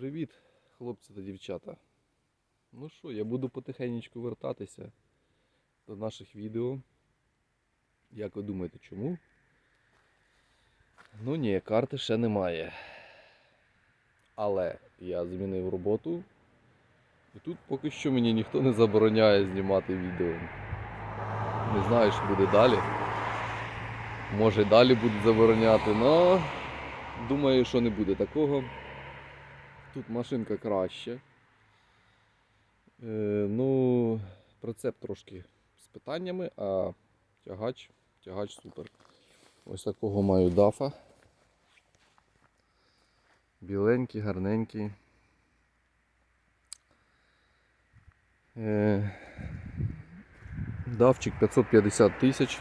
Привіт, хлопці та дівчата. Ну що, я буду потихеньку вертатися до наших відео. Як ви думаєте, чому? Ну ні, карти ще немає. Але я змінив роботу. І тут поки що мені ніхто не забороняє знімати відео. Не знаю, що буде далі. Може далі будуть забороняти, але думаю, що не буде такого. Тут машинка краще. Е, ну, прицеп трошки з питаннями, а тягач, тягач супер. Ось такого маю дафа. Біленький, гарненький. Е, Давчик 550 тисяч.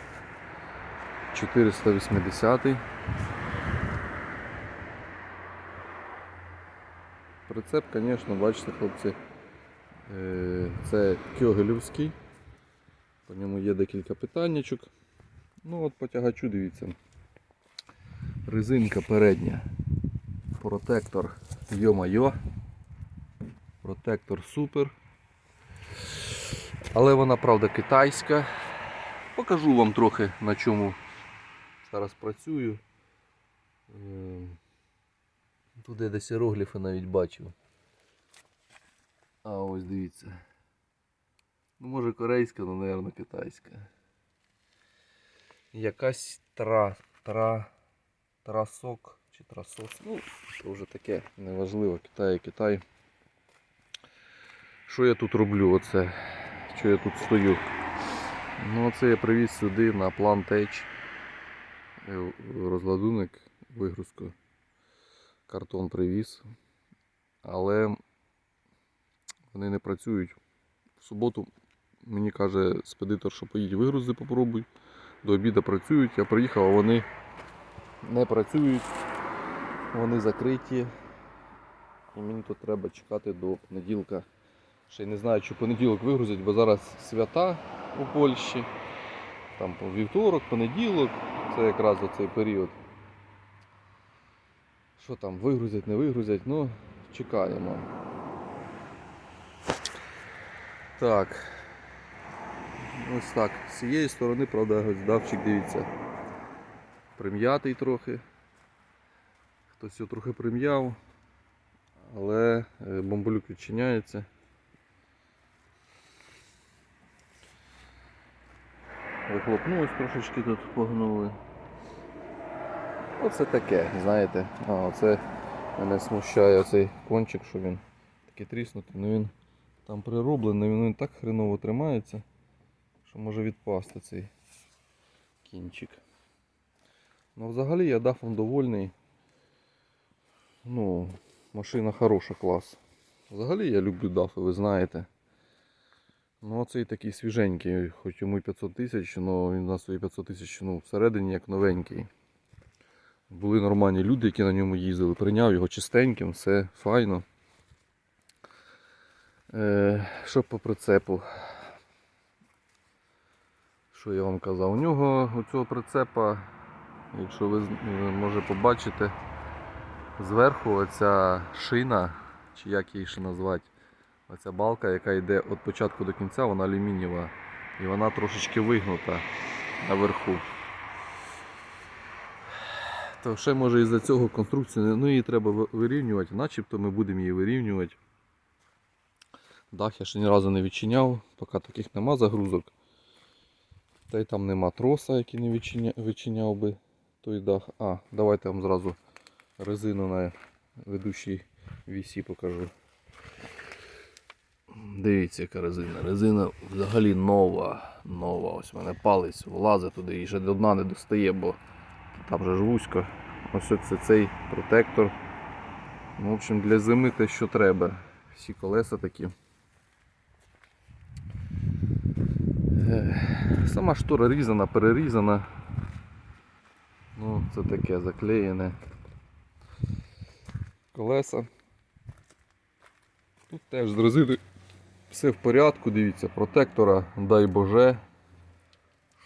480. Прицеп, звісно, бачите, хлопці, е, це кьогелівський. По ньому є декілька питаннячок. Ну от по тягачу дивіться. Резинка передня. Протектор йо-майо. Протектор супер. Але вона, правда, китайська. Покажу вам трохи на чому зараз працюю. Е, Тут я десь іерогліфи навіть бачив. А ось дивіться. Ну, може корейська, але, мабуть, китайська. Якась тра, тра, трасок чи трасос. Ну, це вже таке неважливо. Китай, Китай. Що я тут роблю? Оце? Що я тут стою? Ну, оце я привіз сюди на плантеч розладунок, вигрузку. Картон привіз. Але вони не працюють. В суботу мені каже спедитор, що поїдь вигрузи, попробуй. До обіду працюють. Я приїхав, а вони не працюють. Вони закриті. І мені тут треба чекати до понеділка. Ще й не знаю, чи понеділок вигрузять, бо зараз свята у Польщі. Там вівторок, понеділок, це якраз оцей період. Що там, вигрузять, не вигрузять, ну, чекаємо. Так. Ось так. З цієї сторони, правда, давчик, дивіться. Прим'ятий трохи. Хтось його трохи прим'яв, але е, бомболюк відчиняється. Вихлопнулось трошечки тут погнули. Оце таке, знаєте. А, оце мене смущає оцей кончик, що він такий тріснутий, ну він там прироблений, він так хреново тримається, що може відпасти цей кінчик. Ну взагалі я дафом довольний. Ну, машина хороша, клас. Взагалі я люблю дафи, ви знаєте. Ну оцей такий свіженький, хоч йому 500 тисяч, але він на свої 500 тисяч ну, всередині як новенький. Були нормальні люди, які на ньому їздили. Прийняв його чистеньким, все файно. Е, що по прицепу? Що я вам казав? У нього у цього прицепа, якщо ви може побачите, зверху оця шина, чи як її ще назвати, оця балка, яка йде від початку до кінця, вона алюмінієва. І вона трошечки вигнута наверху. То ще може із-за цього конструкцію, ну її треба вирівнювати, начебто ми будемо її вирівнювати. Дах я ще ні разу не відчиняв, поки таких нема загрузок. Та й там нема троса, який не відчиня... відчиняв би той дах. А, давайте вам зразу резину на ведучій вісі покажу. Дивіться, яка резина. Резина взагалі нова. Нова. Ось в мене палець влазить туди і ще до дна не достає, бо там же ж вузько. Ось це цей протектор. Ну, в общем, для зими те, що треба. Всі колеса такі. Сама штора різана, перерізана. Ну, це таке заклеєне. Колеса. Тут теж з все в порядку, дивіться, протектора, дай Боже.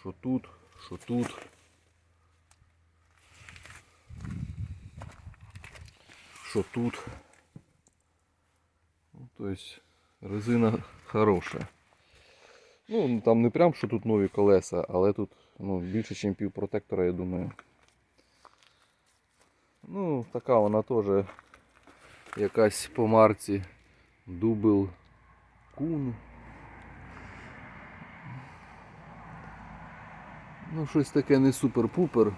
Що тут, що тут. Що тут. Тобто резина хороша. Ну, там не прям, що тут нові колеса, але тут ну, більше, ніж пів протектора, я думаю. Ну, така вона теж якась по марці Дубл Кун. Ну, щось таке не супер-пупер.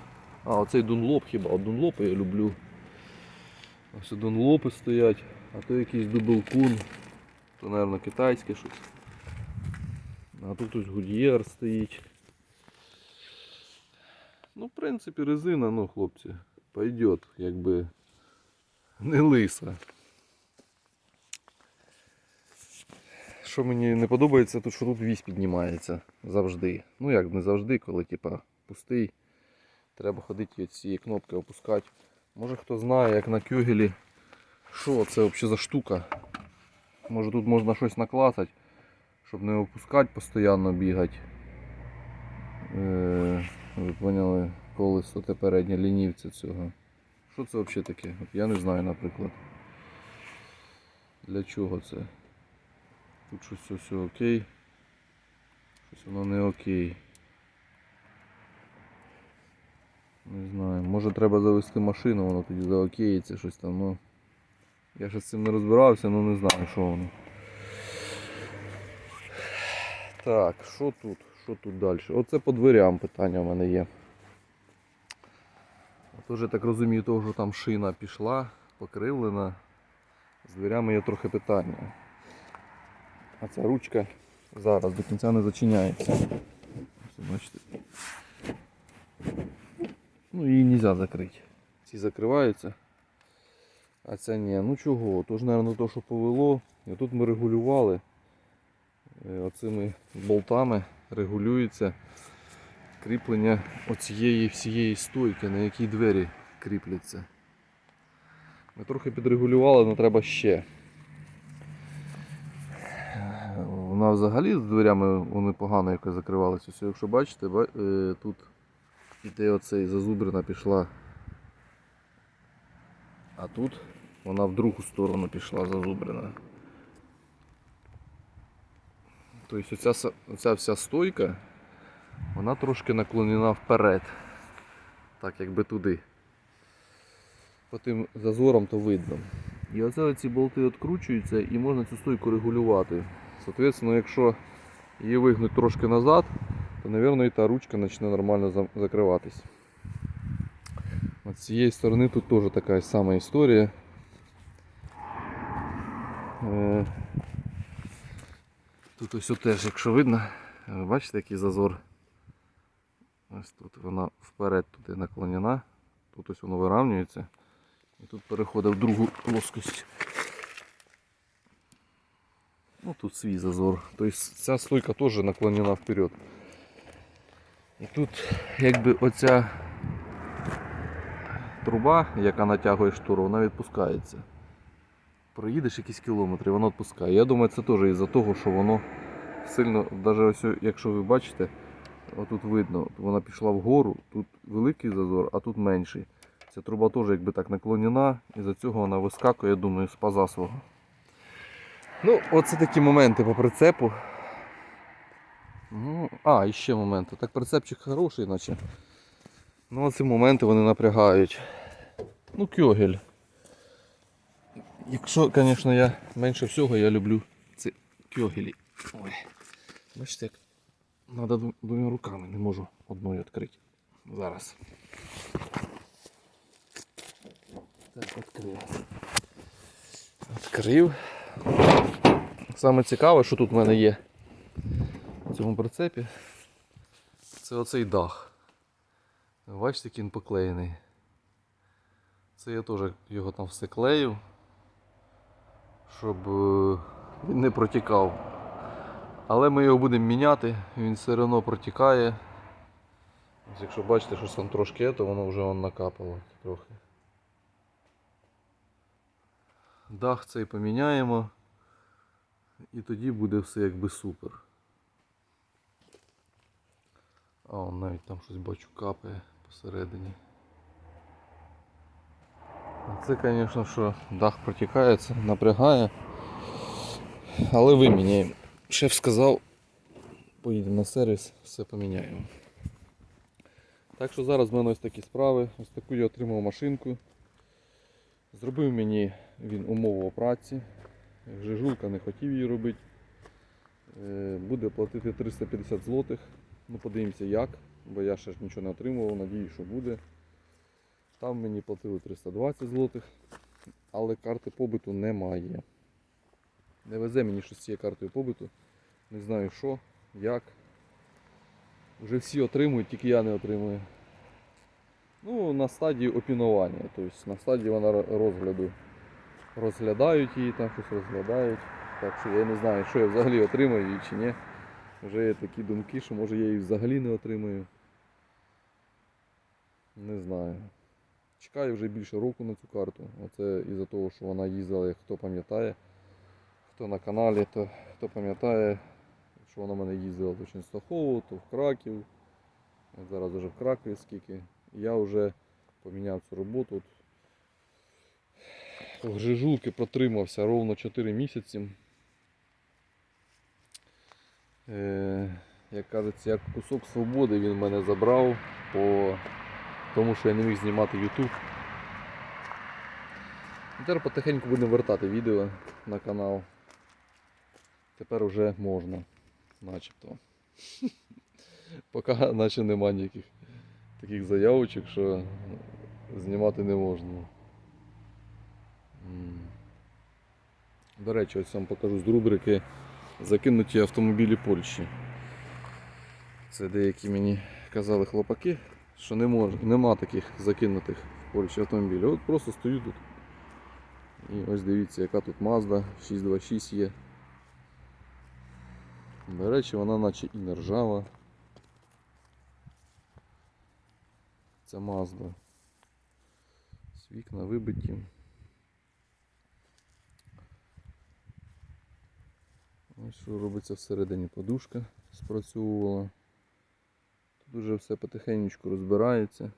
А, оцей Дунлоп хіба. От Дунлопи я люблю. Ось Дунлопи стоять, а то якийсь Дубл Кун. То, мабуть, китайське щось. А тут ось Гудьєр стоїть. Ну, в принципі, резина, ну, хлопці, пойдет, якби не лиса. Що мені не подобається, то що тут вісь піднімається завжди. Ну як не завжди, коли типа пустий. Треба ходити цієї кнопки опускати. Може хто знає, як на кюгелі, що це взагалі за штука. Може тут можна щось накласти, щоб не опускати, постійно бігати. Е, ви поняли, колесо те переднє лінівця цього. Що це взагалі таке? От я не знаю, наприклад. Для чого це? Тут щось все окей. Щось воно не окей. Не знаю. Може треба завести машину, воно тоді заокеїться щось там, ну. Я ще з цим не розбирався, ну не знаю, що воно. Так, що тут? Що тут далі? Оце по дверям питання в мене є. Тож я так розумію, того, що там шина пішла, покривлена. З дверями є трохи питання. А ця ручка зараз до кінця не зачиняється. Бачите. Ну її не можна закрити. Ці закриваються. А ця ні. Ну чого? Тож, мабуть, то, що повело. І тут ми регулювали. Е, Оцими болтами регулюється кріплення оцієї всієї стойки, на якій двері кріпляться. Ми трохи підрегулювали, але треба ще. Вона взагалі з дверями вони погано якось закривалися. Якщо бачите, е, тут іде оцей зазубрина пішла. А тут вона в другу сторону пішла зазубрина. Тобто оця, оця вся стойка, вона трошки наклонена вперед. Так якби туди. По тим зазорам то видно. І оце ці болти відкручуються і можна цю стойку регулювати. Соответственно, якщо її вигнути трошки назад, то, мабуть, і та ручка почне нормально за- закриватись. От з цієї сторони тут теж така сама історія. Е, Тут ось теж, якщо видно, ви бачите, який зазор. Ось тут вона вперед туди наклонена. Тут ось воно вирівнюється. І тут переходить в другу плоскость. Ну тут свій зазор. Тобто ця стойка теж наклонена вперед. І тут якби оця труба, яка натягує штору, вона відпускається. Проїдеш якісь кілометри, воно відпускає. Я думаю, це теж із-за того, що воно сильно, навіть ось, якщо ви бачите, отут видно, вона пішла вгору, тут великий зазор, а тут менший. Ця труба теж якби так наклонена, і за цього вона вискакує, я думаю, з паза свого. Ну, оце такі моменти по прицепу. Ну, а, і ще моменти. Так прицепчик хороший, наче. Ну, оці моменти вони напрягають. Ну, кьогель. Якщо, звісно, я менше всього я люблю ці кьогелі. Ой. Бачите, як треба двома руками, не можу одною відкрити. Зараз. Так, відкрив. Відкрив. Саме цікаве, що тут в мене є цьому прицепі, це оцей дах. Бачите, який він поклеєний. Це я теж його там все клеїв, щоб е, він не протікав. Але ми його будемо міняти, він все одно протікає. Ось якщо бачите, що там трошки є, то воно вже вон накапало трохи. Дах цей поміняємо. І тоді буде все якби супер. А он навіть там щось бачу капає посередині. Це, звісно, що дах протікає, це напрягає. Але виміняємо. Шеф сказав, поїдемо на сервіс, все поміняємо. Так що зараз в мене ось такі справи. Ось таку я отримав машинку. Зробив мені він умову праці. Жижулка не хотів її робити. Е, Буде платити 350 злотих. Ну, подивимося як, бо я ще ж нічого не отримував, надію, що буде. Там мені платили 320 злотих, але карти побиту немає. Не везе мені щось з цією картою побиту. Не знаю що, як. Вже всі отримують, тільки я не отримую. Ну, на стадії опінування, тобто на стадії вона розгляду. Розглядають її, там щось розглядають. Так що я не знаю, що я взагалі отримаю її чи ні. Вже є такі думки, що може я її взагалі не отримаю. Не знаю. Чекаю вже більше року на цю карту. Оце із-за того, що вона їздила, хто пам'ятає. Хто на каналі, то хто пам'ятає, що вона в мене їздила то в Ченстахову, то в Краків. От Зараз вже в Кракові скільки. Я вже поміняв цю роботу. От В Жижулки протримався ровно 4 місяці. Е, як кажеться, як кусок свободи він мене забрав по тому, що я не міг знімати YouTube. Тепер потихеньку будемо вертати відео на канал. Тепер вже можна, начебто. Поки наче нема ніяких таких заявочок, що знімати не можна. До речі, ось вам покажу з рубрики Закинуті автомобілі Польщі. Це деякі мені казали хлопаки, що не мож, нема таких закинутих в Польщі автомобілів. От просто стою тут. І ось дивіться, яка тут Mazda 626 є. До речі, вона наче і не ржава. Це Mazda. З вікна вибиті. Ось що робиться всередині подушка спрацьовувала. Тут уже все потихеньку розбирається.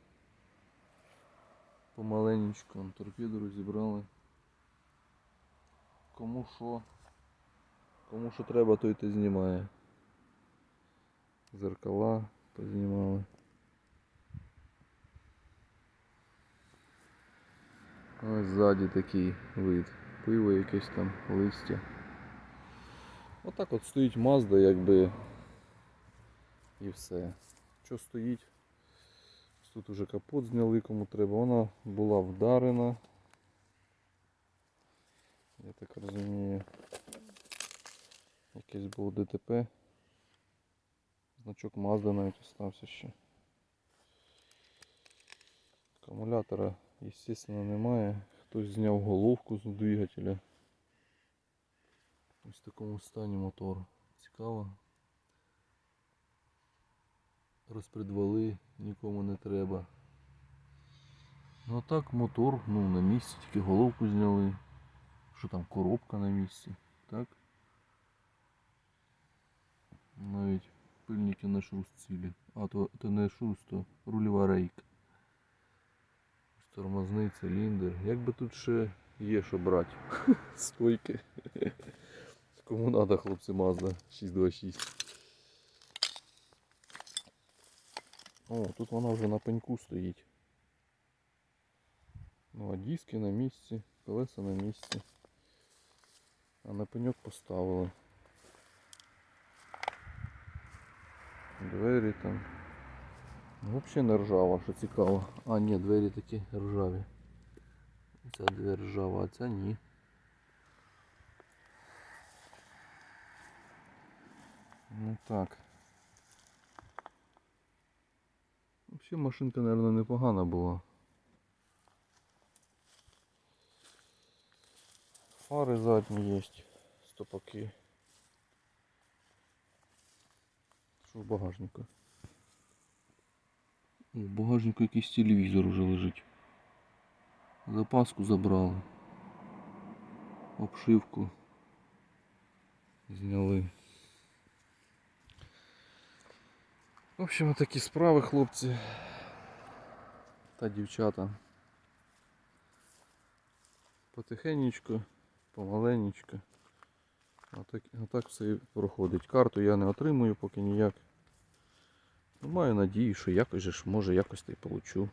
Помаленечку торпеду розібрали. Кому що, кому що треба, той те знімає. Зеркала познімали. Ось ззаді такий вид. Пиво якесь там, листя. Отак от стоїть Mazda, якби і все. Що стоїть? Тут уже капот зняли кому треба. Вона була вдарена. Я так розумію. Якесь було ДТП. Значок Mazda навіть остався ще. Акумулятора, звісно, немає. Хтось зняв головку з двигателя. Ось в такому стані мотор. Цікаво. Розпредвали нікому не треба. Ну а так мотор ну, на місці, тільки головку зняли. Що там, коробка на місці, так? Навіть пильники на шруст цілі. А то, то не шруст, то рульова рейка. Тормозний циліндр. Як би тут ще є що брати? Стойки. Кому надо, хлопці, Mazda 626. О, тут вона вже на пеньку стоїть. Ну, а диски на місці, колеса на місці. А на пеньок поставили. Двері там. Взагалі не ржава, що цікаво. А, ні, двері такі ржаві. Ця двері ржава, а ця ні. Ну так. Взагалі машинка, мабуть, непогана була. Фари задні є, стопаки. Що в багажнику? В багажнику якийсь телевізор уже лежить. Запаску забрали. Обшивку зняли. В общем, такі справи, хлопці та дівчата. Потихенечку, помаленечку. Отак, отак все і проходить. Карту я не отримую поки ніяк. Ну, маю надію, що якось же ж може якось та й получу.